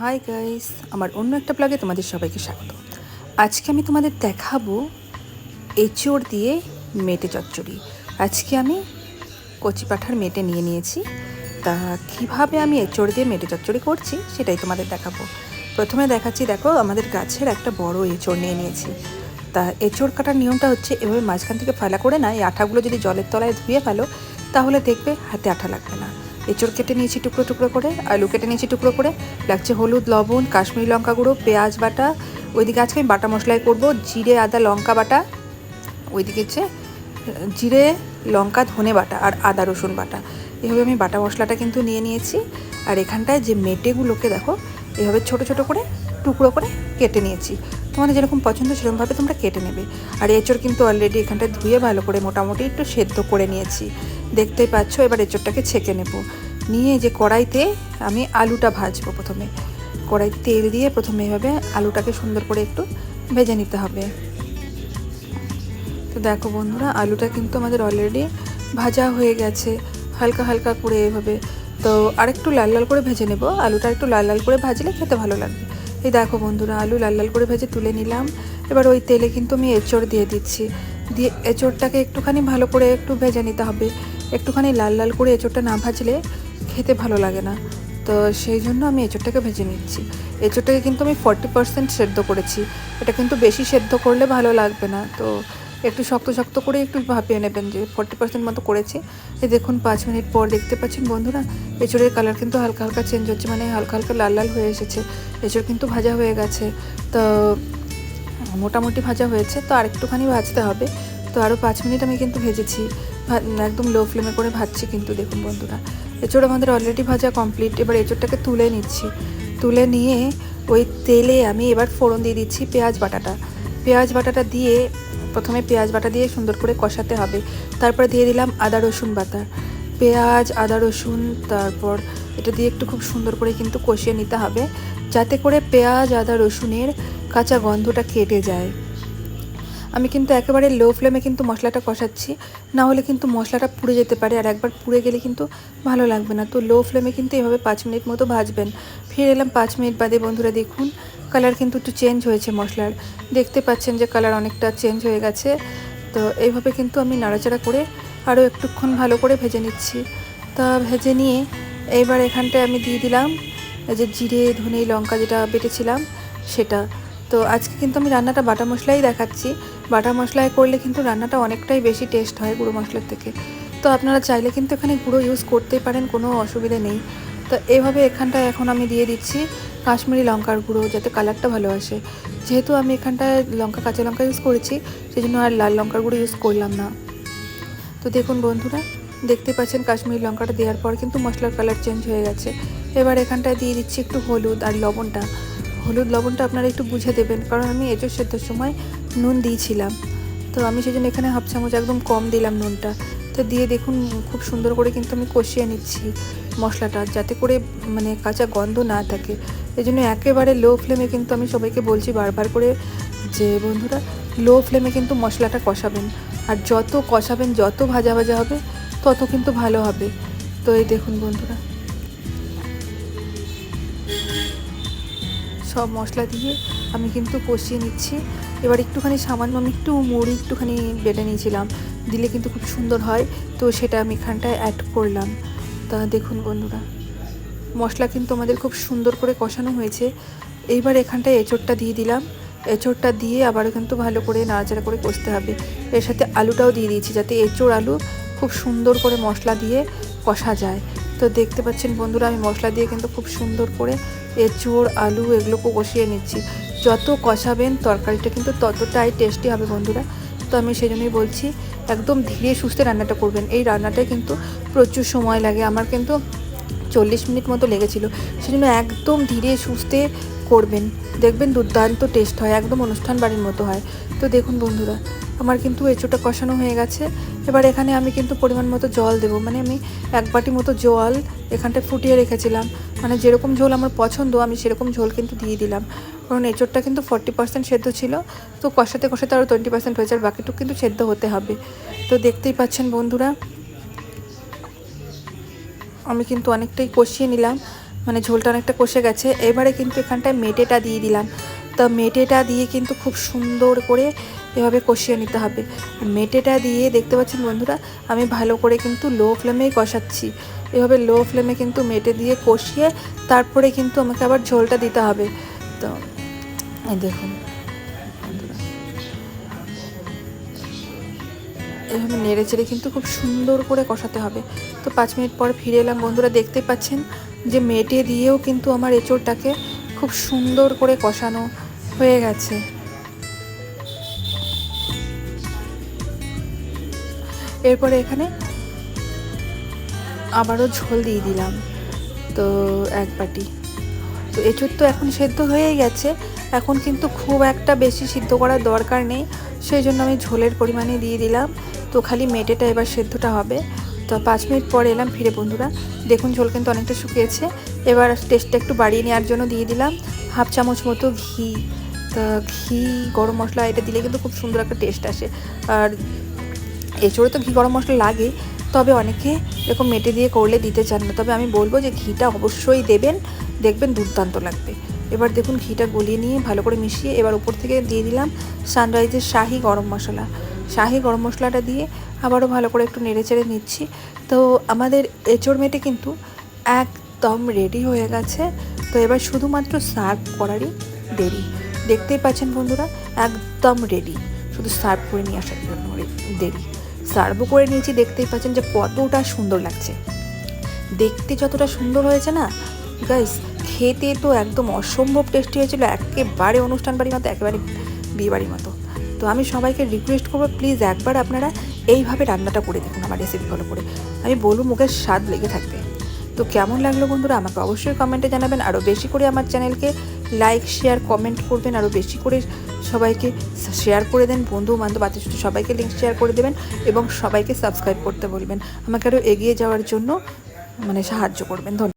Hi guys আমার অন্য একটা ব্লগে তোমাদের সবাইকে স্বাগত। আজকে আমি তোমাদের দেখাবো এঁচোড় দিয়ে মেটে চচ্চড়ি। আজকে আমি কচি পাঠার মেটে নিয়ে নিয়েছি। তা কীভাবে আমি এঁচোড় দিয়ে মেটে চচ্চড়ি করছি সেটাই তোমাদের দেখাবো। প্রথমে দেখাচ্ছি, দেখো, আমাদের গাছের একটা বড় এঁচোড় নিয়ে নিয়েছি। তা এঁচোড় কাটার নিয়মটা হচ্ছে, এভাবে মাঝখান থেকে ফেলা করে না, এই আঠাগুলো যদি জলের তলায় ধুয়ে ফেলো, তাহলে দেখবে হাতে আঠা লাগবে না। এঁচড় কেটে নিয়েছি টুকরো টুকরো করে, আলু কেটে নিয়েছি টুকরো করে, লাগছে হলুদ, লবণ, কাশ্মীরি লঙ্কা গুঁড়ো, পেঁয়াজ বাটা। ওইদিকে আজকে আমি বাটা মশলাই করব, জিরে, আদা, লঙ্কা বাটা। ওইদিকে হচ্ছে, জিরে, লঙ্কা, ধনে বাটা আর আদা, রসুন বাটা। এভাবে আমি বাটা মশলাটা কিন্তু নিয়ে নিয়েছি। আর এখানটায় যে মেটেগুলোকে দেখো, এভাবে ছোট ছোট করে টুকরো করে কেটে নিয়েছি। তোমাদের যেরকম পছন্দ, সেরকমভাবে তোমরা কেটে নেবে। আর এঁচড় কিন্তু অলরেডি এখানটায় ধুয়ে ভালো করে মোটামুটি একটু সেদ্ধ করে নিয়েছি। দেখতেই পাচ্ছ, এবার এঁচড়টাকে ছেঁকে নেব। নিয়ে যে কড়াইতে আমি আলুটা ভাজবো প্রথমে। কড়াই তেল দিয়ে প্রথমে এভাবে আলুটাকে সুন্দর করে একটু ভেজে নিতে হবে। তো দেখো বন্ধুরা, আলুটা কিন্তু আমাদের অলরেডি ভাজা হয়ে গেছে। হালকা হালকা করে এভাবে। তো আরেকটু লাল লাল করে ভেজে নেব। আলুটা একটু লাল লাল করে ভাজলে খেতে ভালো লাগবে। এই দেখো বন্ধুরা, আলু লাল লাল করে ভেজে তুলে নিলাম। এবার ওই তেলে কিন্তু আমি এঁচড় দিয়ে দিচ্ছি। দিয়ে এঁচড়টাকে একটুখানি ভালো করে একটু ভেজে নিতে হবে। একটুখানি লাল লাল করে এঁচড়টা না ভাজলে খেতে ভালো লাগে না। তো সেই জন্য আমি এঁচড়টাকে ভেজে নিচ্ছি। এঁচড়টাকে কিন্তু আমি ফর্টি পার্সেন্ট সেদ্ধ করেছি। এটা কিন্তু বেশি সেদ্ধ করলে ভালো লাগবে না। তো একটু শক্ত শক্ত করে একটু ভাপিয়ে নেবেন, যে ফর্টি পার্সেন্ট মতো করেছি। এই দেখুন, পাঁচ মিনিট পর দেখতে পাচ্ছেন বন্ধুরা, এঁচড়ের কালার কিন্তু হালকা হালকা চেঞ্জ হচ্ছে মানে হালকা হালকা লাল লাল হয়ে এসেছে। এঁচড় কিন্তু ভাজা হয়ে গেছে। তো, মোটামুটি ভাজা হয়েছে, তো আরেকটুখানি ভাজতে হবে। তো আরও পাঁচ মিনিট আমি কিন্তু ভেজেছি। একদম লো ফ্লেমে করে ভাজছি কিন্তু, দেখুন বন্ধুরা। এঁচড় আমাদের অলরেডি ভাজা কমপ্লিট এবার এঁচড়টাকে তুলে নিচ্ছি। তুলে নিয়ে ওই তেলে আমি এবার ফোড়ন দিয়ে দিচ্ছি পেঁয়াজ বাটাটা। পেঁয়াজ বাটাটা দিয়ে প্রথমে পেঁয়াজ বাটা দিয়ে সুন্দর করে কষাতে হবে। তারপরে দিয়ে দিলাম আদা, রসুন বাটা। পেঁয়াজ, আদা, রসুন, তারপর এটা দিয়ে একটু খুব সুন্দর করে কিন্তু কষিয়ে নিতে হবে, যাতে করে পেঁয়াজ, আদা, রসুনের কাঁচা গন্ধটা কেটে যায়। আমি কিন্তু একেবারে লো ফ্লেমে কিন্তু মশলাটা কষাচ্ছি, না হলে কিন্তু মশলাটা পুড়ে যেতে পারে আর একবার পুড়ে গেলে কিন্তু ভালো লাগবে না। তো লো ফ্লেমে কিন্তু এভাবে পাঁচ মিনিট মতো ভাজবেন। ফিরে এলাম পাঁচ মিনিট বাদে বন্ধুরা দেখুন কালার কিন্তু একটু চেঞ্জ হয়েছে মশলার। দেখতে পাচ্ছেন যে কালার অনেকটা চেঞ্জ হয়ে গেছে। তো এইভাবে কিন্তু আমি নাড়াচাড়া করে আরও একটুক্ষণ ভালো করে ভেজে নিচ্ছি। তা ভেজে নিয়ে এইবার এখানটায় আমি দিয়ে দিলাম যে জিরে, ধনে, লঙ্কা যেটা বেটেছিলাম সেটা। তো আজকে কিন্তু আমি রান্নাটা বাটা মশলাই দেখাচ্ছি। বাটা মশলায় করলে কিন্তু রান্নাটা অনেকটাই বেশি টেস্ট হয় গুঁড়ো মশলার থেকে। তো আপনারা চাইলে কিন্তু এখানে গুঁড়ো ইউজ করতেই পারেন, কোনো অসুবিধে নেই। তো এইভাবে এখানটায় এখন আমি দিয়ে দিচ্ছি। কাশ্মীরি লঙ্কার গুঁড়ো যাতে কালারটা ভালো আসে। যেহেতু আমি এখানটায় লঙ্কা, কাঁচা লঙ্কা ইউজ করেছি সেই জন্য আর লাল লঙ্কার গুঁড়ো ইউজ করলাম না। তো দেখুন বন্ধুরা, দেখতে পাচ্ছেন কাশ্মীরি লঙ্কাটা দেওয়ার পর কিন্তু মশলার কালার চেঞ্জ হয়ে গেছে। এবার এখানটায় দিয়ে দিচ্ছি একটু হলুদ আর লবণটা। হলুদ, লবণটা আপনারা একটু বুঝে দেবেন, কারণ আমি এঁচোর সেদ্ধর সময় নুন দিয়েছিলাম। তো আমি সেই জন্য এখানে হাফ চামচ একদম কম দিলাম নুনটা। তো দিয়ে দেখুন, খুব সুন্দর করে কিন্তু আমি কষিয়ে নিচ্ছি। মশলাটা যাতে করে মানে কাঁচা গন্ধ না থাকে। এই জন্য একেবারে লো ফ্লেমে কিন্তু আমি সবাইকে বলছি বারবার করে যে, বন্ধুরা লো ফ্লেমে কিন্তু মশলাটা কষাবেন। আর যত কষাবেন, যত ভাজা ভাজা হবে, তত কিন্তু ভালো হবে। তো এই দেখুন বন্ধুরা। সব মশলা দিয়ে আমি কিন্তু কষিয়ে নিচ্ছি। এবার একটুখানি সামান্য আমি একটু মুড়ি একটুখানি বেটে নিয়েছিলাম। দিলে কিন্তু খুব সুন্দর হয়। তো সেটা আমি এখানটায় অ্যাড করলাম। তা দেখুন বন্ধুরা, মশলা কিন্তু আমাদের খুব সুন্দর করে কষানো হয়েছে। এইবার এখানটায় এঁচড়টা দিয়ে দিলাম। এঁচড়টা দিয়ে আবারও কিন্তু ভালো করে নাড়াচাড়া করে কষতে হবে। এর সাথে আলুটাও দিয়ে দিয়েছি যাতে এঁচড় আলু খুব সুন্দর করে মশলা দিয়ে কষা যায়। তো দেখতে পাচ্ছেন বন্ধুরা, আমি মশলা দিয়ে কিন্তু খুব সুন্দর করে এঁচড়, আলু এগুলোকে কষিয়ে নিচ্ছি। যত কষাবেন তরকারিটা কিন্তু ততটাই টেস্টি হবে বন্ধুরা। তো আমি সেই জন্যই বলছি একদম ধীরে সুস্থে রান্নাটা করবেন। এই রান্নাটা কিন্তু প্রচুর সময় লাগে। আমার কিন্তু চল্লিশ মিনিট মতো লেগেছিলো। সেজন্য একদম ধীরে সুস্থে করবেন। দেখবেন দুর্দান্ত টেস্ট হয়। একদম অনুষ্ঠান বাড়ির মতো হয়। তো দেখুন বন্ধুরা আমার কিন্তু এঁচোটা কষানো হয়ে গেছে। এবার এখানে আমি কিন্তু পরিমাণ মতো জল দেবো। মানে আমি এক বাটি মতো জল এখানটায় ফুটিয়ে রেখেছিলাম। মানে যেরকম ঝোল আমার পছন্দ, আমি সেরকম ঝোল কিন্তু দিয়ে দিলাম। কারণ এঁচোড়টা কিন্তু ফর্টি পার্সেন্ট সেদ্ধ ছিল। তো কষাতে কষাতে আরও টোয়েন্টি পার্সেন্ট হয়েছে আর বাকিটুকু কিন্তু সেদ্ধ হতে হবে। তো দেখতেই পাচ্ছেন বন্ধুরা, আমি কিন্তু অনেকটাই কষিয়ে নিলাম। মানে ঝোলটা অনেকটা কষে গেছে। এবারে কিন্তু এখানটায় মেটেটা দিয়ে দিলাম। তো মেটেটা দিয়ে কিন্তু খুব সুন্দর করে এভাবে কষিয়ে নিতে হবে। মেটেটা দিয়ে দেখতে পাচ্ছেন বন্ধুরা, আমি ভালো করে কিন্তু লো ফ্লেমেই কষাচ্ছি। এভাবে লো ফ্লেমে কিন্তু মেটে দিয়ে কষিয়ে তারপরে কিন্তু আমাকে আবার ঝোলটা দিতে হবে। তো দেখুন এভাবে নেড়ে চেড়ে কিন্তু খুব সুন্দর করে কষাতে হবে। তো পাঁচ মিনিট পর ফিরে এলাম বন্ধুরা, দেখতে পাচ্ছেন যে মেটে দিয়েও কিন্তু আমার এঁচোড়টাকে খুব সুন্দর করে কষানো হয়ে গেছে। এরপরে এখানে আবারও ঝোল দিয়ে দিলাম। তো এক বাটি। তো এঁচুর তো এখন সেদ্ধ হয়েই গেছে। এখন কিন্তু খুব একটা বেশি সিদ্ধ করার দরকার নেই। সেই জন্য আমি ঝোলের পরিমাণে দিয়ে দিলাম। তো খালি মেটেটা এবার সেদ্ধটা হবে। তো পাঁচ মিনিট পরে এলাম ফিরে বন্ধুরা। দেখুন ঝোল কিন্তু অনেকটা শুকিয়েছে। এবার টেস্টটা একটু বাড়িয়ে নেওয়ার জন্য দিয়ে দিলাম হাফ চামচ মতো ঘি। তা ঘি, গরম মশলা, এটা দিলে কিন্তু খুব সুন্দর একটা টেস্ট আসে। আর এছাড়া তো ঘি গরম মশলা লাগে, তবে অনেকে এরকম মেটে দিয়ে করলে দিতে চান না। তবে আমি বলব যে ঘিটা অবশ্যই দেবেন, দেখবেন দুর্দান্ত লাগবে। এবার দেখুন ঘিটা গলিয়ে নিয়ে ভালো করে মিশিয়ে এবার উপর থেকে দিয়ে দিলাম সানরাইজের শাহি গরম মশলা। শাহি গরম মশলাটা দিয়ে আবারও ভালো করে একটু নেড়ে চেড়ে নিচ্ছি। তো আমাদের এঁচড় মেটে কিন্তু একদম রেডি হয়ে গেছে। তো এবার শুধুমাত্র সার্ভ করারই দেরি। দেখতেই পাচ্ছেন বন্ধুরা, একদম রেডি শুধু সার্ভ করে নিয়ে আসার জন্য দেরি। সার্ভও করে নিয়েছি, দেখতেই পাচ্ছেন যে কতটা সুন্দর লাগছে। দেখতে যতটা সুন্দর হয়েছে না গাইস খেতে তো একদম অসম্ভব টেস্টি হয়েছিল, একেবারে অনুষ্ঠান বাড়ির মতো, একেবারে বিয়ে বাড়ির মতো। তো আমি সবাইকে রিকোয়েস্ট করব প্লিজ একবার আপনারা এইভাবে রান্নাটা করে দেখুন, আমার রেসিপি ফলো করে। আমি বলব, মুখের স্বাদ লেগে থাকবে। তো কেমন লাগল বন্ধুরা, আমাকে অবশ্যই কমেন্টে জানাবেন। আরও বেশি করে আমার চ্যানেলকে লাইক শেয়ার কমেন্ট করবেন আরও বেশি করে সবাইকে শেয়ার করে দেন, বন্ধু বান্ধব আত্মীয় সবাইকে লিঙ্ক শেয়ার করে দেবেন এবং সবাইকে সাবস্ক্রাইব করতে বলবেন। আমাকে আরও এগিয়ে যাওয়ার জন্য মানে সাহায্য করবেন। ধন্যবাদ।